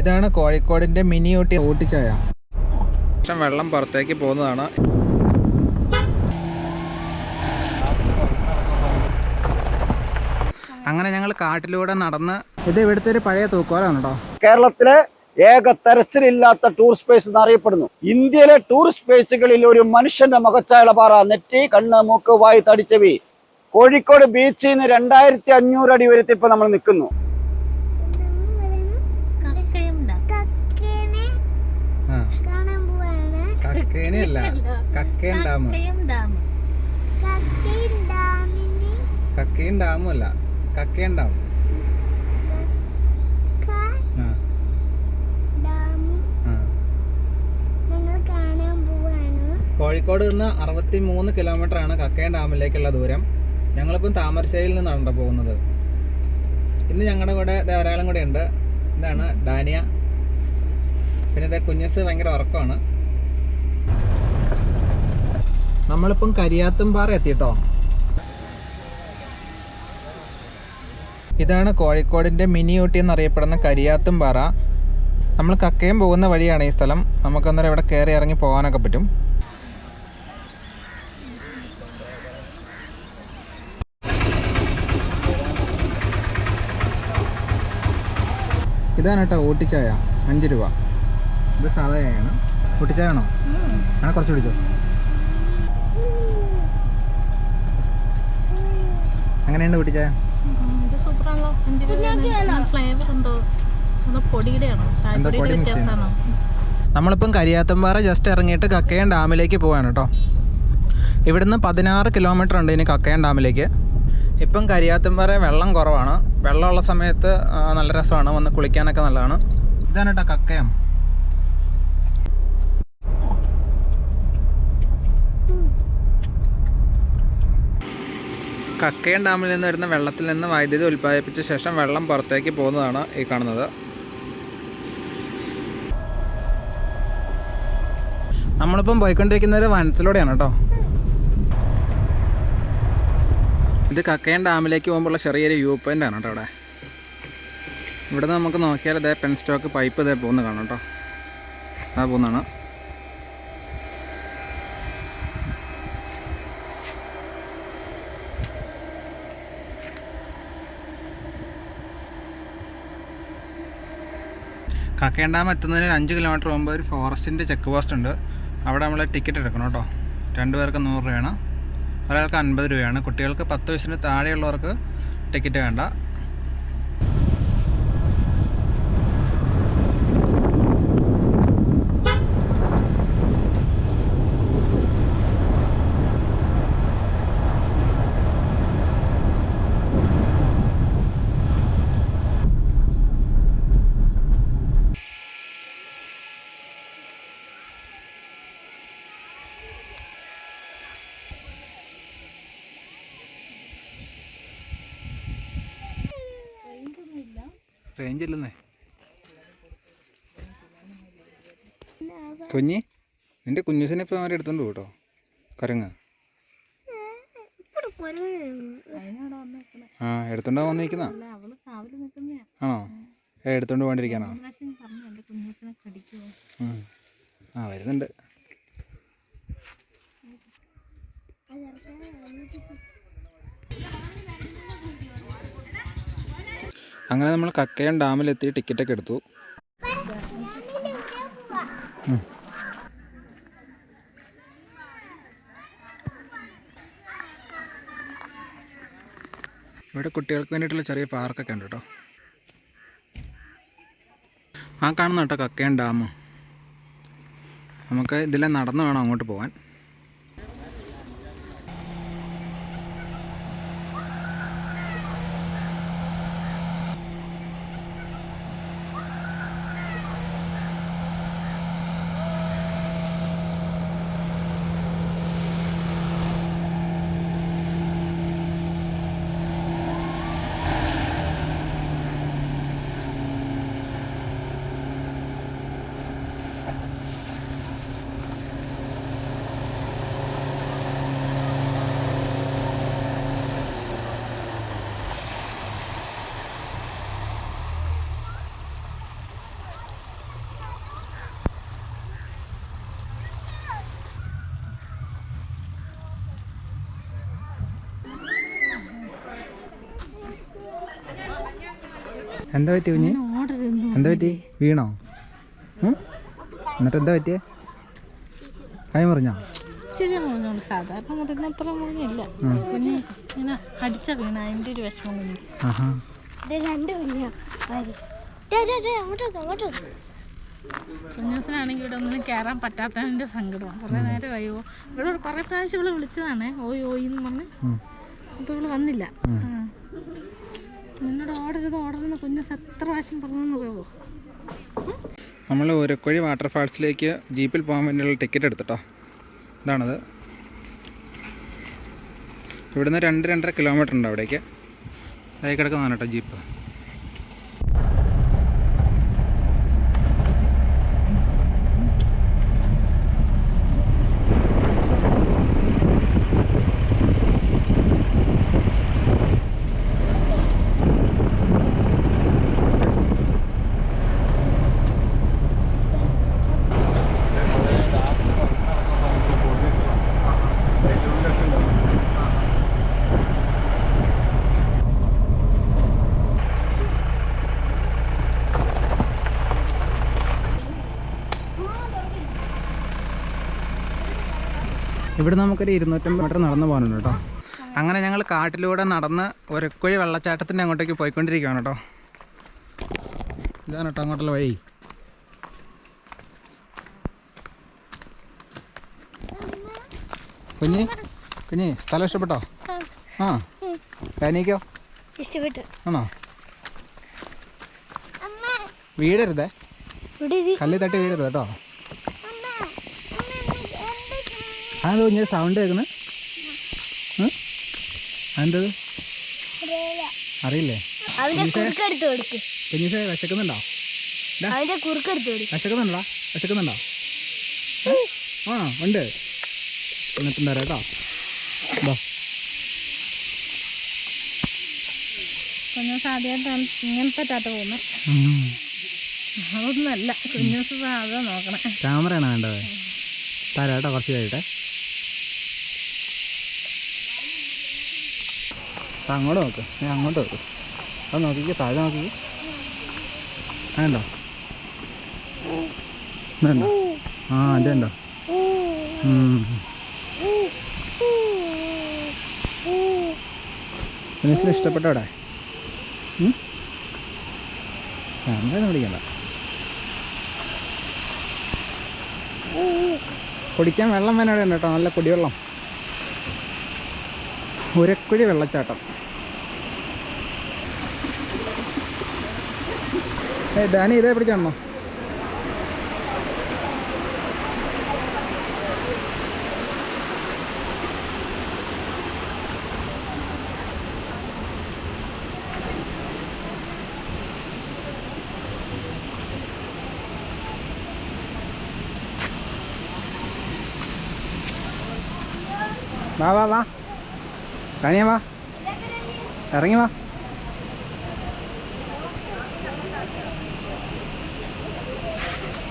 ഇതാണ് കോഴിക്കോടിന്റെ മിനി ഊട്ടി. ഊട്ടിച്ചായ. പക്ഷെ വെള്ളം പുറത്തേക്ക് പോകുന്നതാണ്. അങ്ങനെ ഞങ്ങൾ കാട്ടിലൂടെ നടന്ന് ഇത് ഇവിടുത്തെ ഒരു പഴയ തൂക്കോലാണ് കേട്ടോ. കേരളത്തിലെ ഏക തെരച്ചിലില്ലാത്ത ടൂർ സ്പേസ് എന്നറിയപ്പെടുന്നു. ഇന്ത്യയിലെ ടൂറിസ്റ്റ് സ്പേസുകളിൽ ഒരു മനുഷ്യന്റെ മുഖച്ചായ പാറ നെറ്റി കണ്ണ് മൂക്ക് വായി തടിച്ചവി കോഴിക്കോട് ബീച്ചിൽ നിന്ന് രണ്ടായിരത്തി അഞ്ഞൂറ് അടി ഉയരത്തിൽ ഇപ്പൊ നമ്മൾ നിൽക്കുന്നു കക്കയും ഡാം. ആ കാണാൻ പോവാണ് കക്കേനയല്ല കക്കയും ഡാം കക്കയും ഡാമും അല്ല കക്കയും ഡാം. കോഴിക്കോട് നിന്ന് അറുപത്തി മൂന്ന് കിലോമീറ്റർ ആണ് കക്കയം ഡാമിലേക്കുള്ള ദൂരം. ഞങ്ങളിപ്പം താമരശ്ശേരിയിൽ നിന്നാണ് പോകുന്നത്. ഇന്ന് ഞങ്ങളുടെ കൂടെ ധാരാളം ഒരാളും കൂടെ ഉണ്ട്. ഇതാണ് ഡാനിയ. പിന്നെ ഇത് കുഞ്ഞസ് ഭയങ്കര ഉറക്കമാണ്. നമ്മളിപ്പം കരിയാത്തുംപാറ എത്തിട്ടോ? ഇതാണ് കോഴിക്കോടിന്റെ മിനി ഊട്ടി എന്നറിയപ്പെടുന്ന കരിയാത്തുംപാറ നമ്മൾ കക്കയം പോകുന്ന വഴിയാണ് ഈ സ്ഥലം. നമുക്ക് അന്നേരം ഇവിടെ കയറി ഇറങ്ങി പോകാനൊക്കെ പറ്റും. ഇതാണ് കേട്ടോ ഊട്ടിച്ചായ. അഞ്ച് രൂപ. ഇത് സാധാ ചായയാണ്. ഊട്ടിച്ചായ വേണോ അങ്ങനെ കുറച്ച് കുടിച്ചോ. അങ്ങനെയുണ്ട് പൊട്ടിച്ചായ നമ്മളിപ്പം കരിയാത്തമ്പാറ ജസ്റ്റ് ഇറങ്ങിയിട്ട് കക്കയം ഡാമിലേക്ക് പോവാണ് കേട്ടോ. ഇവിടുന്ന് പതിനാറ് കിലോമീറ്റർ ഉണ്ട് ഇനി കക്കയം ഡാമിലേക്ക്. ഇപ്പം കരിയാത്തമ്പാറ വെള്ളം കുറവാണ്. വെള്ളമുള്ള സമയത്ത് നല്ല രസമാണ്. വന്ന് കുളിക്കാനൊക്കെ നല്ലതാണ്. ഇതാണ് കേട്ടോ കക്കയം. കക്കയം ഡാമിൽ നിന്ന് വരുന്ന വെള്ളത്തിൽ നിന്ന് വൈദ്യുതി ഉൽപ്പാദിപ്പിച്ച ശേഷം വെള്ളം പുറത്തേക്ക് പോകുന്നതാണ് ഈ കാണുന്നത്. നമ്മളിപ്പം പോയിക്കൊണ്ടിരിക്കുന്ന ഒരു വനത്തിലൂടെയാണ് കേട്ടോ. ഇത് കക്കയം ഡാമിലേക്ക് പോകുമ്പോഴുള്ള ചെറിയൊരു വ്യൂ പോയിന്റ് ആണ് കേട്ടോ അവിടെ ഇവിടെ നമുക്ക് നോക്കിയാൽ ഇതേ പെൻസ്റ്റോക്ക് പൈപ്പ് ഇതേ പോകുന്നു കാണാം കേട്ടോ. ആ പോകുന്നതാണ്. കക്കയം ഡാം എത്തുന്നതിന് അഞ്ച് കിലോമീറ്റർ മുമ്പ് ഒരു ഫോറസ്റ്റിന്റെ ചെക്ക് പോസ്റ്റ് ഉണ്ട്. അവിടെ നമ്മൾ ടിക്കറ്റ് എടുക്കണം കേട്ടോ. രണ്ട് പേർക്ക് നൂറ് രൂപയാണ്. ഒരാൾക്ക് അൻപത് രൂപയാണ്. കുട്ടികൾക്ക് പത്ത് വയസ്സിന് താഴെയുള്ളവർക്ക് ടിക്കറ്റ് വേണ്ട. റേഞ്ച് ഇല്ലെന്നേ. കുഞ്ഞി നിന്റെ കുഞ്ഞുസിനെ ഇപ്പൊ അവരെ എടുത്തോണ്ട് പോട്ടോ കരങ്ങ. ആ എടുത്തോണ്ടാ വന്നിരിക്കുന്ന അവൾ കാവൽ നിൽക്കുന്നയാ ആണോ? ഏ എടുത്തോണ്ട് പോകാണ്ടിരിക്കാനോ? ആ വരുന്നുണ്ട്. Thank എന്റെ അങ്ങനെ നമ്മൾ കക്കയം ഡാമിലെത്തി ടിക്കറ്റൊക്കെ എടുത്തു. ഇവിടെ കുട്ടികൾക്ക് വേണ്ടിയിട്ടുള്ള ചെറിയ പാർക്കൊക്കെ ഉണ്ട് കേട്ടോ. ആ കാണുന്ന കേട്ടോ കക്കയം ഡാം. നമുക്ക് ഇതിലെ നടന്നു വേണം അങ്ങോട്ട് പോകാൻ. എന്താ പറ്റി കുഞ്ഞ്? എന്താ പറ്റി? വീണോ? എന്നിട്ട് എന്താ പറ്റിയേ? കൈ മുറിഞ്ഞോ? ഇച്ചിരി മുറിഞ്ഞോളൂ. സാധാരണ മുറിഞ്ഞ അത്ര മുറിഞ്ഞില്ല. കുഞ്ഞ് ഇങ്ങനെ അടിച്ച വീണ അതിന്റെ ഒരു വിഷമം കുഞ്ഞ്. രണ്ട് കുഞ്ഞാ. ആര്? ദേ, ദേ, ദേ, അങ്ങോട്ട് വന്നോ, അങ്ങോട്ട് വന്നോ. കുഞ്ഞൂസിനാണെങ്കിൽ ഇവിടെ ഒന്നും കയറാൻ പറ്റാത്തതിന്റെ സങ്കടമാണ്. കുറേ നേരം അയ്യോ ഇവിടെ കുറേ പ്രാവശ്യം ഇവിടെ വിളിച്ചതാണ്. ഓയ് ഓയ് എന്ന് പറഞ്ഞ് ഇപ്പൊ അപ്പോൾ ഇവിടെ വന്നില്ല. നിന്നോട് ഓർഡർ ഓടരുത് കുഞ്ഞ് എത്ര പ്രാവശ്യം പറഞ്ഞെന്ന് അറിയാവോ നമ്മൾ ഉരക്കുഴി വാട്ടർഫാൾസിലേക്ക് ജീപ്പിൽ പോകാൻ വേണ്ടിയുള്ള ടിക്കറ്റ് എടുത്തിട്ടോ. ഇതാണത്. ഇവിടുന്ന് രണ്ട് രണ്ടര കിലോമീറ്റർ ഉണ്ട് അവിടേക്ക്. അതിൽ കിടക്കുന്നതാണ് കേട്ടോ ജീപ്പ്. ഇവിടെ നമുക്കൊരു ഇരുന്നൂറ്റമ്പത് മീറ്റർ നടന്നു പോകാനുണ്ട് കേട്ടോ. അങ്ങനെ ഞങ്ങൾ കാട്ടിലൂടെ നടന്ന് ഒരക്കുഴി വെള്ളച്ചാട്ടത്തിന്റെ അങ്ങോട്ടേക്ക് പോയിക്കൊണ്ടിരിക്കുകയാണ് കേട്ടോ. ഇതാണ് കേട്ടോ അങ്ങോട്ടുള്ള വഴി. കുഞ്ഞി കുഞ്ഞി സ്ഥലം ഇഷ്ടപ്പെട്ടോ? ആ പാനിക്കോ ഇഷ്ടപ്പെട്ടു. ആണോ? വീടരുതേ? കല്ല് തട്ടി വീടരുത് കേട്ടോ? എന്ത് ഞാൻ കുഞ്ഞ് സൗണ്ട് കേൾക്കുന്നത് അതെന്തത് അറിയില്ല. കുഞ്ഞിസേ വിശക്കുന്നുണ്ടോ? വിശക്കുന്നുണ്ടോ? വിശക്കുന്നുണ്ടോ? ആ ഉണ്ട്. എന്നിട്ടും തരാം കേട്ടോ. എന്താ കുഞ്ഞൂസ് ആദ്യമായിട്ടാണ് ഇങ്ങനത്തെ ടാറ്റ പോകുന്നത് കുഞ്ഞൂസ് അതാ നോക്കണേ. ക്യാമറയാണ് വേണ്ടത്. തരാം കേട്ടോ കുറച്ച് കഴിയട്ടെ. അങ്ങോട്ട് നോക്ക്. ഞാൻ അങ്ങോട്ട് നോക്ക്. അത് നോക്കിക്കേ താഴെ നോക്കിക്കേ. അതുണ്ടോ ഇതുണ്ടോ ആ അതുണ്ടോ മനസ്സിൽ ഇഷ്ടപ്പെട്ടോടെ ക്യാമറ പിടിക്കണ്ട കുടിക്കാൻ വെള്ളം വേണം ഉണ്ട് കേട്ടോ നല്ല കുടിവെള്ളം ഉരക്കുഴി വെള്ളച്ചാട്ടം. ഡാനി ഇതേ പിടിക്കാണോ വാ വാ വാ. ഡാനിയ വാ. ഇറങ്ങി വാ.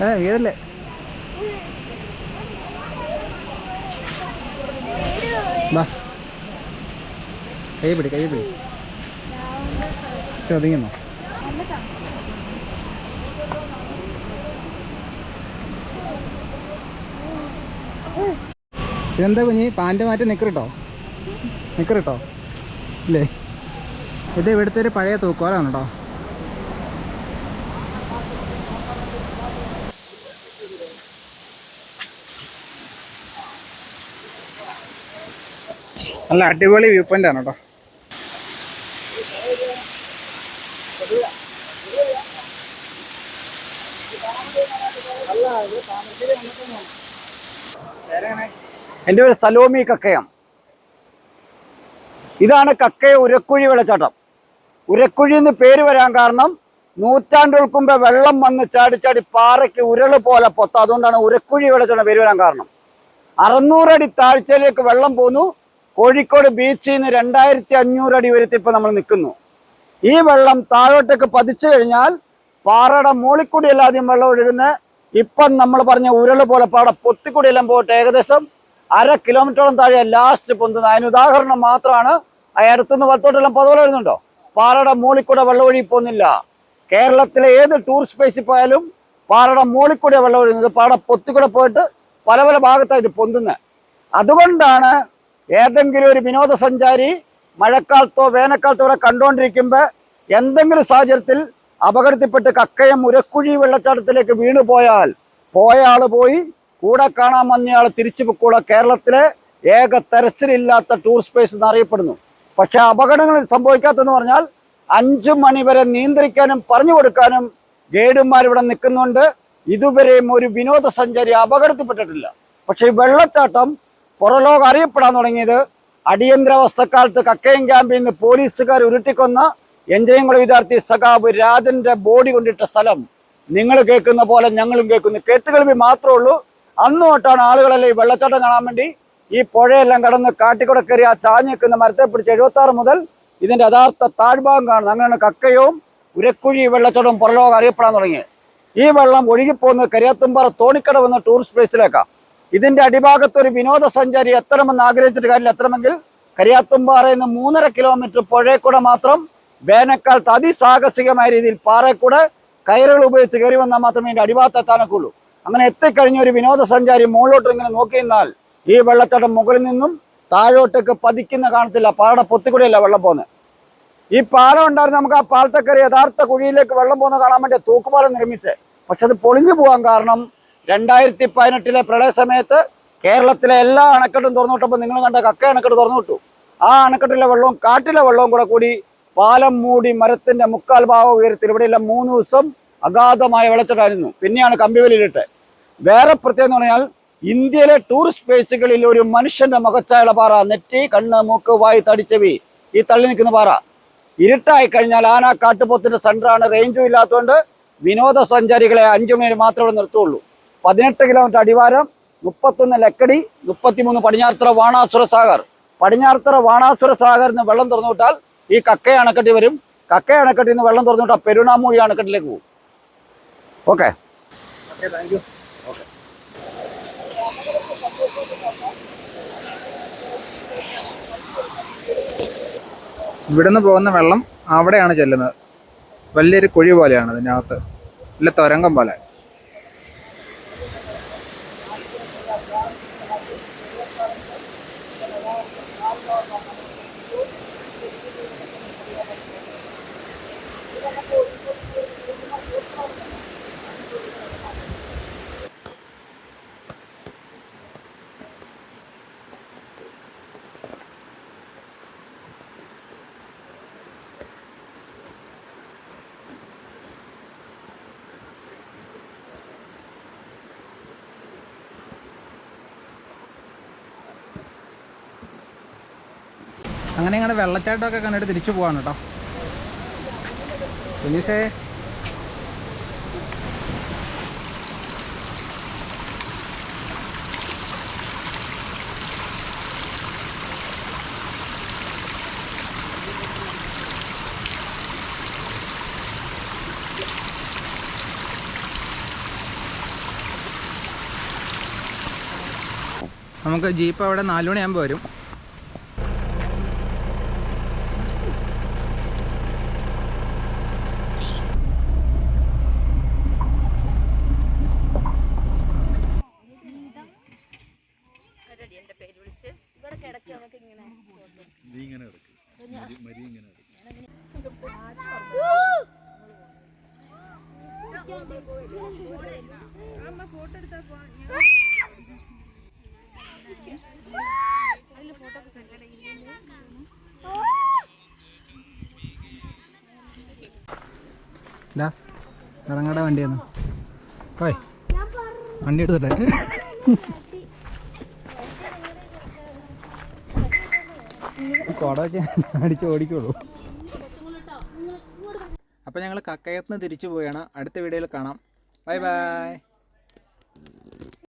ഏ വീടല്ലേ കൈ പിടി കൈ പിടി. ഒതുങ്ങുന്നോ ഇതെന്താ കുഞ്ഞി? പാന്റ് മാറ്റി നിക്കറിട്ടോ? നിക്കറിട്ടോ? ഇല്ലേ? ഇത് ഇവിടുത്തെ ഒരു പഴയ തൂക്കോലാണ് കേട്ടോ. നല്ല അടിപൊളി വ്യൂ പോയിന്റ് ആണ് കേട്ടോ എന്റെ പേര് സലോമി കക്കയം. ഇതാണ് കക്കയ ഉരക്കുഴി വെള്ളച്ചാട്ടം ഉരക്കുഴി എന്ന് പേര് വരാൻ കാരണം നൂറ്റാണ്ടുകൾക്ക് മുമ്പേ വെള്ളം വന്ന് ചാടി ചാടി പാറയ്ക്ക് ഉരുൾ പോലെ പൊത്ത. അതുകൊണ്ടാണ് ഉരക്കുഴി വെള്ളച്ചാട്ടം പേര് വരാൻ കാരണം. അറുന്നൂറടി താഴ്ചയിലേക്ക് വെള്ളം പോന്നു. കോഴിക്കോട് ബീച്ചിൽ നിന്ന് രണ്ടായിരത്തി അഞ്ഞൂറ് അടി ഉയരത്തിൽ ഇപ്പൊ നമ്മൾ നിൽക്കുന്നു. ഈ വെള്ളം താഴോട്ടേക്ക് പതിച്ചു കഴിഞ്ഞാൽ പാറയുടെ മുകളിൽക്കൂടിയല്ല ആദ്യം വെള്ളം ഒഴുകുന്ന ഇപ്പം നമ്മൾ പറഞ്ഞ ഉരുൾ പോലെ പാടെ പൊത്തിക്കൂടിയെല്ലാം പോയിട്ട് ഏകദേശം അര കിലോമീറ്ററോളം താഴെ ലാസ്റ്റ് പൊന്തുന്നത്. അതിന് ഉദാഹരണം മാത്രമാണ്. അയടുത്തുനിന്ന് വത്തോട്ടെല്ലാം പതുപോലെ വരുന്നുണ്ടോ? പാറയുടെ മൂളിക്കൂടെ വെള്ളം ഒഴുകി പോകുന്നില്ല. കേരളത്തിലെ ഏത് ടൂറിസ്റ്റ് പ്ലേസിൽ പോയാലും പാറയുടെ മൂളിക്കൂടെ കൂടെ വെള്ളം ഒഴുകുന്നത് പാടെ പൊത്തിക്കൂടെ പോയിട്ട് പല പല ഭാഗത്തായിട്ട് പൊന്തുന്നത് അതുകൊണ്ടാണ് ഏതെങ്കിലും ഒരു വിനോദസഞ്ചാരി മഴക്കാലത്തോ വേനൽക്കാലത്തോ ഇവിടെ കണ്ടുകൊണ്ടിരിക്കുമ്പോൾ എന്തെങ്കിലും സാഹചര്യത്തിൽ അപകടത്തിൽപ്പെട്ട് കക്കയം ഉരക്കുഴി വെള്ളച്ചാട്ടത്തിലേക്ക് വീണു പോയാൽ പോയ ആൾ പോയി കൂടെ കാണാൻ വന്നയാൾ തിരിച്ചു പൊക്കോള. കേരളത്തിലെ ഏക തെരച്ചിലില്ലാത്ത ടൂറിസ്റ്റ് പ്ലേസ് എന്നറിയപ്പെടുന്നു പക്ഷെ അപകടങ്ങൾ സംഭവിക്കാത്തെന്ന് പറഞ്ഞാൽ അഞ്ചു മണി വരെ നിയന്ത്രിക്കാനും പറഞ്ഞു കൊടുക്കാനും ഗൈഡുമാർ ഇവിടെ നിൽക്കുന്നുണ്ട്. ഇതുവരെയും ഒരു വിനോദസഞ്ചാരി അപകടത്തിൽപ്പെട്ടിട്ടില്ല. പക്ഷെ ഈ വെള്ളച്ചാട്ടം പുറലോകം അറിയപ്പെടാൻ തുടങ്ങിയത്. അടിയന്തരാവസ്ഥക്കാലത്ത് കക്കയം ക്യാമ്പിൽ നിന്ന് പോലീസുകാർ ഉരുട്ടിക്കൊന്ന എഞ്ചിനീയറിംഗ് വിദ്യാർത്ഥി സഖാബ് രാജന്റെ ബോഡി കൊണ്ടിട്ട സ്ഥലം. നിങ്ങൾ കേൾക്കുന്ന പോലെ ഞങ്ങളും കേൾക്കുന്നു. കേട്ടുകേൾവി മാത്രമേ ഉള്ളൂ. അന്ന് തൊട്ടാണ് ആളുകളെല്ലാം ഈ വെള്ളച്ചാട്ടം കാണാൻ വേണ്ടി ഈ പുഴയെല്ലാം കടന്ന് കാട്ടിക്കൂടെ കയറി ആ ചാഞ്ഞ് മരത്തെ പിടിച്ച് എഴുപത്തി ആറ് മുതൽ ഇതിന്റെ യഥാർത്ഥ താഴ്ഭാഗം കാണുന്നത്. അങ്ങനെയാണ് കക്കയവും ഉരക്കുഴി വെള്ളച്ചാട്ടവും പുറലോകം അറിയപ്പെടാൻ തുടങ്ങിയത്. ഈ വെള്ളം ഒഴുകിപ്പോകുന്നത് കരിയാത്തുംപാറ തോണിക്കട എന്ന ടൂറിസ്റ്റ് പ്ലേസിലേക്കാണ് ഇതിന്റെ അടിഭാഗത്ത് ഒരു വിനോദസഞ്ചാരി എത്തണമെന്ന് ആഗ്രഹിച്ചിട്ട് കാര്യമില്ല. എത്തണമെങ്കിൽ കരിയാത്തുംപാറയിൽ നിന്ന് മൂന്നര കിലോമീറ്റർ പുഴയെക്കൂടെ കൂടെ മാത്രം വേനൽക്കാലത്ത് അതിസാഹസികമായ രീതിയിൽ പാറയെക്കൂടെ കൂടെ കയറുകൾ ഉപയോഗിച്ച് കയറി വന്നാൽ മാത്രമേ ഇതിന്റെ അടിഭാഗത്ത് എത്താനൊക്കുള്ളൂ. അങ്ങനെ എത്തിക്കഴിഞ്ഞ ഒരു വിനോദസഞ്ചാരി മുകളിലോട്ട് ഇങ്ങനെ നോക്കി നിന്നാൽ ഈ വെള്ളച്ചാട്ടം മുകളിൽ നിന്നും താഴോട്ടേക്ക് പതിക്കുന്ന കാണത്തില്ല. പാറയുടെ പൊത്തിക്കൂടെയല്ല വെള്ളം പോകുന്നത്. ഈ പാലം ഉണ്ടായിരുന്നു നമുക്ക് ആ പാലത്തെ കയറി യഥാർത്ഥ കുഴിയിലേക്ക് വെള്ളം പോകുന്ന കാണാൻ വേണ്ടി തൂക്കുപാലം നിർമ്മിച്ച് പക്ഷെ അത് പൊളിഞ്ഞു പോകാൻ കാരണം രണ്ടായിരത്തി പതിനെട്ടിലെ പ്രളയ സമയത്ത് കേരളത്തിലെ എല്ലാ അണക്കെട്ടും തുറന്നുവിട്ടപ്പോൾ നിങ്ങൾ കണ്ട കക്ക അണക്കെട്ട് തുറന്നുവിട്ടു. ആ അണക്കെട്ടിലെ വെള്ളവും കാട്ടിലെ വെള്ളവും കൂടെ കൂടി പാലം മൂടി മരത്തിന്റെ മുക്കാൽ ഭാഗം ഉയരത്തിൽ ഇവിടെയെല്ലാം മൂന്ന് ദിവസം അഗാധമായ വെള്ളച്ചാട്ടമായിരുന്നു. പിന്നെയാണ് കമ്പിവലിയിലിട്ട് വേറെ പ്രത്യേകത എന്ന് പറഞ്ഞാൽ ഇന്ത്യയിലെ ടൂറിസ്റ്റ് പ്ലേസുകളിൽ ഒരു മനുഷ്യന്റെ മുഖച്ചായുള്ള പാറ നെറ്റി കണ്ണ് മൂക്ക് വായി തടിച്ചവി ഈ തള്ളി നിൽക്കുന്ന പാറ. ഇരുട്ടായി കഴിഞ്ഞാൽ ആന കാട്ടുപോത്തിന്റെ സെന്ററാണ് റേഞ്ചും ഇല്ലാത്തതുകൊണ്ട് വിനോദസഞ്ചാരികളെ അഞ്ചു മണി മാത്രമേ നിർത്തുള്ളൂ പതിനെട്ട് കിലോമീറ്റർ അടിവാരം മുപ്പത്തൊന്ന് ലക്കടി മുപ്പത്തിമൂന്ന് പടിഞ്ഞാറത്തറ വാണാസുര സാഗർ. പടിഞ്ഞാറത്തറ വാണാസുര സാഗറിൽ നിന്ന് വെള്ളം തുറന്നു വിട്ടാൽ ഈ കക്കയ അണക്കെട്ടി വരും. കക്കയ അണക്കെട്ടിൽ നിന്ന് വെള്ളം തുറന്നു വിട്ടാൽ പെരുണാമൂഴി അണക്കെട്ടിലേക്ക് പോകും. ഓക്കെ? ഇവിടുന്ന് പോകുന്ന വെള്ളം അവിടെയാണ് ചെല്ലുന്നത്. വലിയൊരു കുഴി പോലെയാണ് അതിനകത്ത്. വലിയ തുരങ്കം പോലെ. അങ്ങനെ അങ്ങനെ വെള്ളച്ചാട്ടമൊക്കെ കണ്ടിട്ട് തിരിച്ചു പോകാൻ കേട്ടോ. സുനീഷേ നമുക്ക് ജീപ്പ് അവിടെ നാലുമണിയാകുമ്പോൾ വരും. ഇതാ ഇറങ്ങട വണ്ടിയെന്ന്. ഓയ് വണ്ടി എടുത്തിട്ടെ. കുട വെച്ച് അടിച്ച് ഓടിക്കുള്ളൂ അപ്പോൾ ഞങ്ങൾ കക്കയത്ത് നിന്ന് തിരിച്ചു പോവുകയാണ് അടുത്ത വീഡിയോയിൽ കാണാം. Bye bye.